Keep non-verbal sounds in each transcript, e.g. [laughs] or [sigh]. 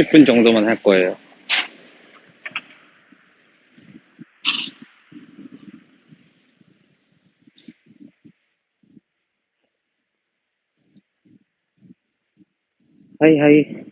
10분 정도만 할 거예요. 하이 하이.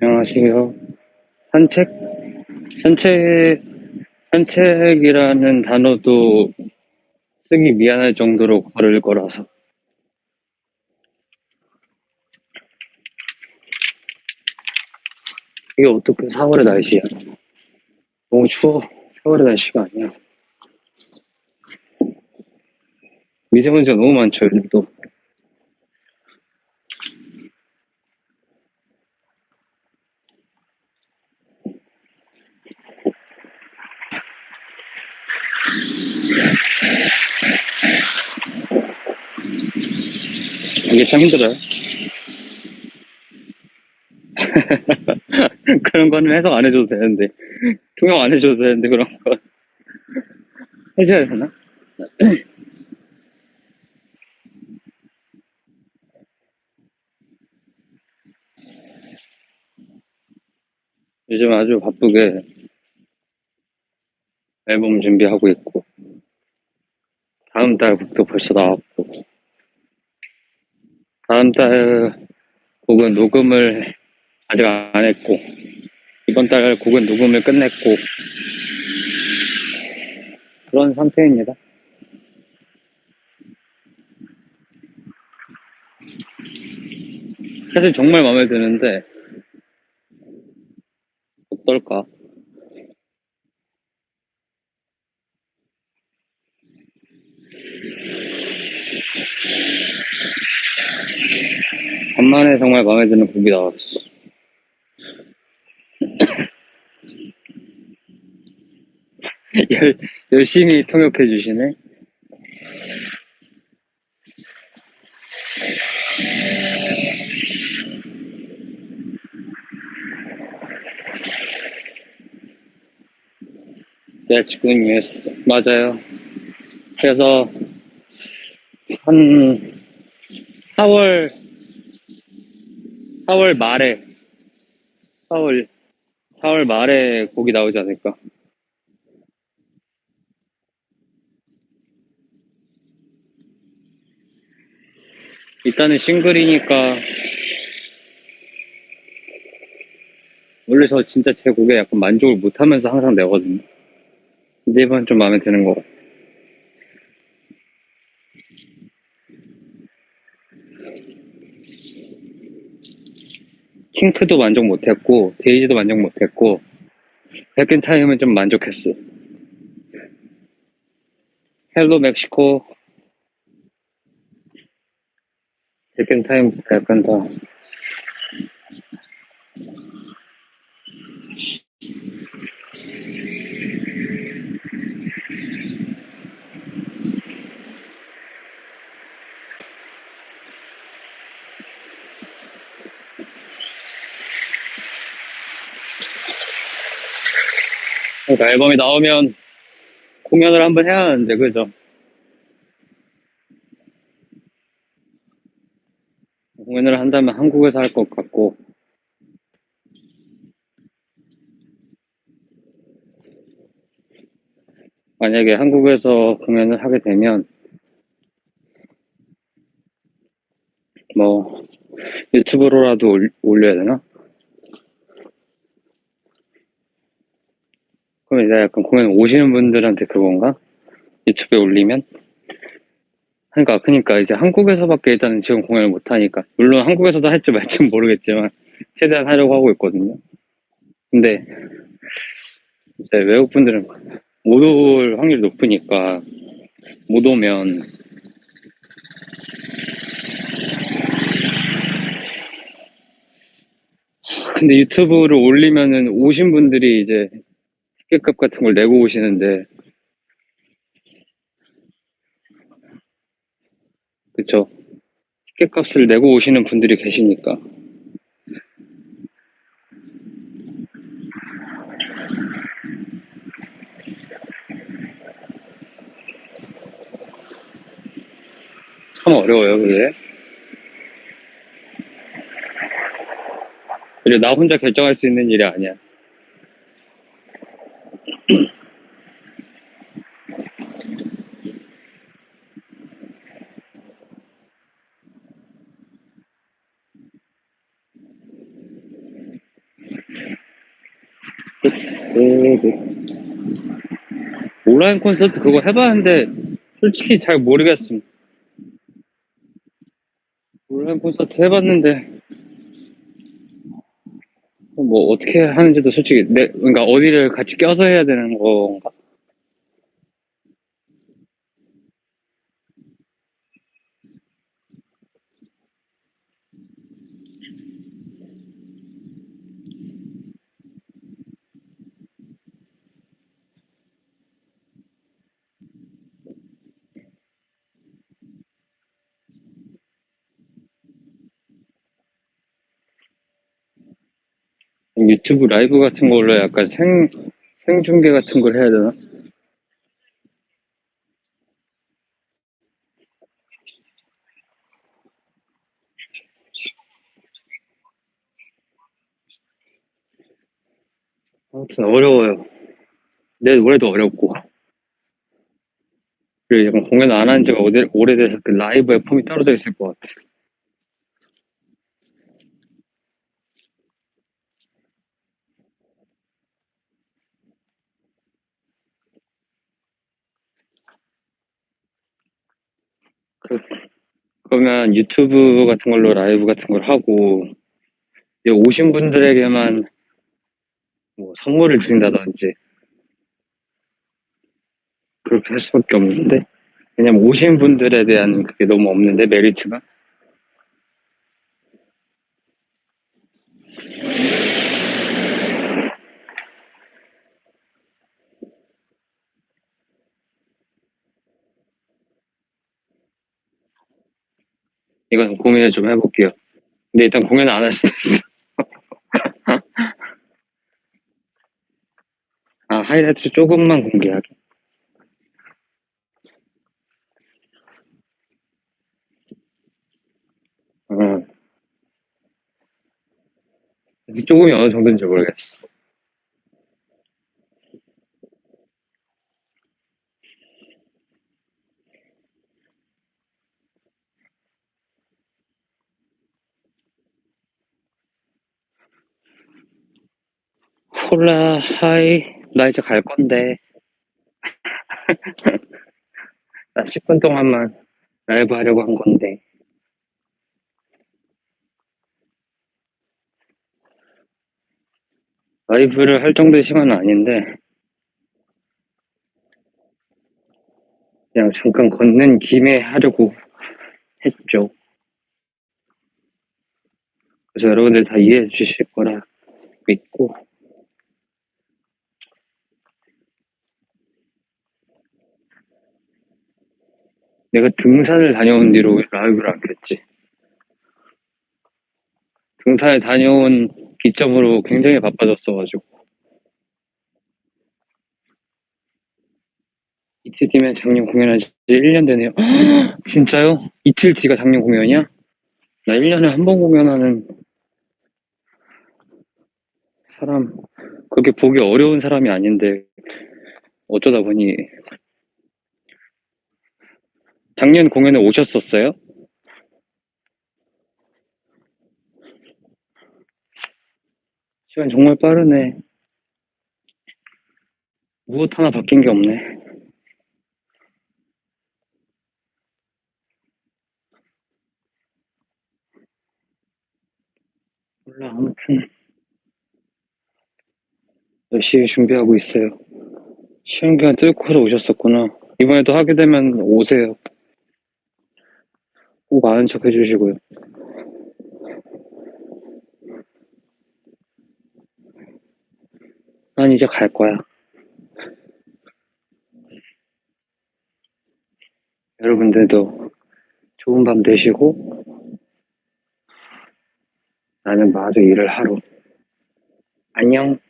안녕하세요. 산책, 산책, 산책이라는 단어도 쓰기 미안할 정도로 걸을 거라서. 이게 어떻게 4월의 날씨야? 너무 추워. 4월의 날씨가 아니야. 미세먼지가 너무 많죠, 요즘도. 이게 참 힘들어요. [laughs] 그런 거는 해석 안 해줘도 되는데, 통역 안 해줘도 되는데, 그런 거. [laughs] 해줘야 되나? [clears throat] 요즘 아주 바쁘게 앨범 준비하고 있고, 다음 달 곡도 벌써 나왔고, 다음 달 곡은 녹음을 아직 안 했고, 이번 달 곡은 녹음을 끝냈고, 그런 상태입니다. 사실 정말 마음에 드는데, 어떨까? 간만에 정말 마음에 드는 곡이 나왔어. 열, 열심히 통역해 주시네. That's good news. 맞아요. 그래서 한 4월 4월 말에 4월 4월 말에 곡이 나오지 않을까? 일단은 싱글이니까 원래 저 진짜 제 곡에 약간 만족을 못하면서 항상 내거든요. 근데 이번 좀 마음에 드는 것 같아. 킹크도 만족 못했고 데이지도 만족 못했고 백근타임은 좀 만족했어. 헬로 멕시코 백근타임부터 약간 더 그러니까 앨범이 나오면 공연을 한번 해야 하는데 그죠? 공연을 한다면 한국에서 할 것 같고 만약에 한국에서 공연을 하게 되면 뭐 유튜브로라도 올, 올려야 되나? 그럼 이제 약간 공연 오시는 분들한테 그건가? 유튜브에 올리면? 그러니까 그러니까 이제 한국에서밖에 일단은 지금 공연을 못 하니까 물론 한국에서도 할지 말지는 모르겠지만 최대한 하려고 하고 있거든요. 근데 이제 외국 분들은 못 올 확률이 높으니까 못 오면 근데 유튜브를 올리면은 오신 분들이 이제 티켓값 같은 걸 내고 오시는데 그쵸? 티켓 값을 내고 오시는 분들이 계시니까. 참 어려워요 그게. 그리고 나 혼자 결정할 수 있는 일이 아니야 그, 그, 온라인 콘서트 그거 해봤는데 솔직히 잘 모르겠음. 온라인 콘서트 해봤는데 뭐 어떻게 하는지도 솔직히 내 그러니까 어디를 같이 껴서 해야 되는 건가? 유튜브 라이브 같은 걸로 약간 생 생중계 같은 걸 해야 되나? 아무튼 어려워요. 내 노래도 어렵고. 그리고 약간 공연 안 한 지가 오래, 오래돼서 그 라이브에 폼이 떨어져 있을 것 같아. 그, 그러면 유튜브 같은 걸로 라이브 같은 걸 하고, 오신 분들에게만 뭐 선물을 드린다든지, 그렇게 할 수밖에 없는데, 왜냐면 오신 분들에 대한 그게 너무 없는데, 메리트가. 이건 고민을 좀 해볼게요. 근데 일단 공연을 안 할 수도 있어. 아, 하이라이트 조금만 공개하게. 어. 이 조금이 어느 정도인지 모르겠어. 홀라, 하이. 나 이제 갈 건데. [laughs] 나 10분 동안만 라이브 하려고 한 건데. 라이브를 할 정도의 시간은 아닌데, 그냥 잠깐 걷는 김에 하려고 했죠. 그래서 여러분들 다 이해해 주실 거라 믿고, 내가 등산을 다녀온 뒤로 라이브를 안 켰지. 등산을 다녀온 기점으로 굉장히 바빠졌어가지고. 이틀 뒤면 작년 공연한 지 1년 되네요. [gasps] 진짜요? 이틀 뒤가 작년 공연이야? 나 1년에 한 번 공연하는 사람, 그렇게 보기 어려운 사람이 아닌데, 어쩌다 보니, 작년 공연에 오셨었어요? 시간 정말 빠르네. 무엇 하나 바뀐 게 없네. 몰라, 아무튼. 열심히 준비하고 있어요. 시험 기간 뚫고서 오셨었구나. 이번에도 하게 되면 오세요. 꼭 아는 척 해주시고요. 난 이제 갈 거야. 여러분들도 좋은 밤 되시고, 나는 마저 일을 하러. 안녕.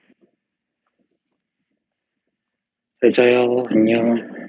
잘 자요. 안녕.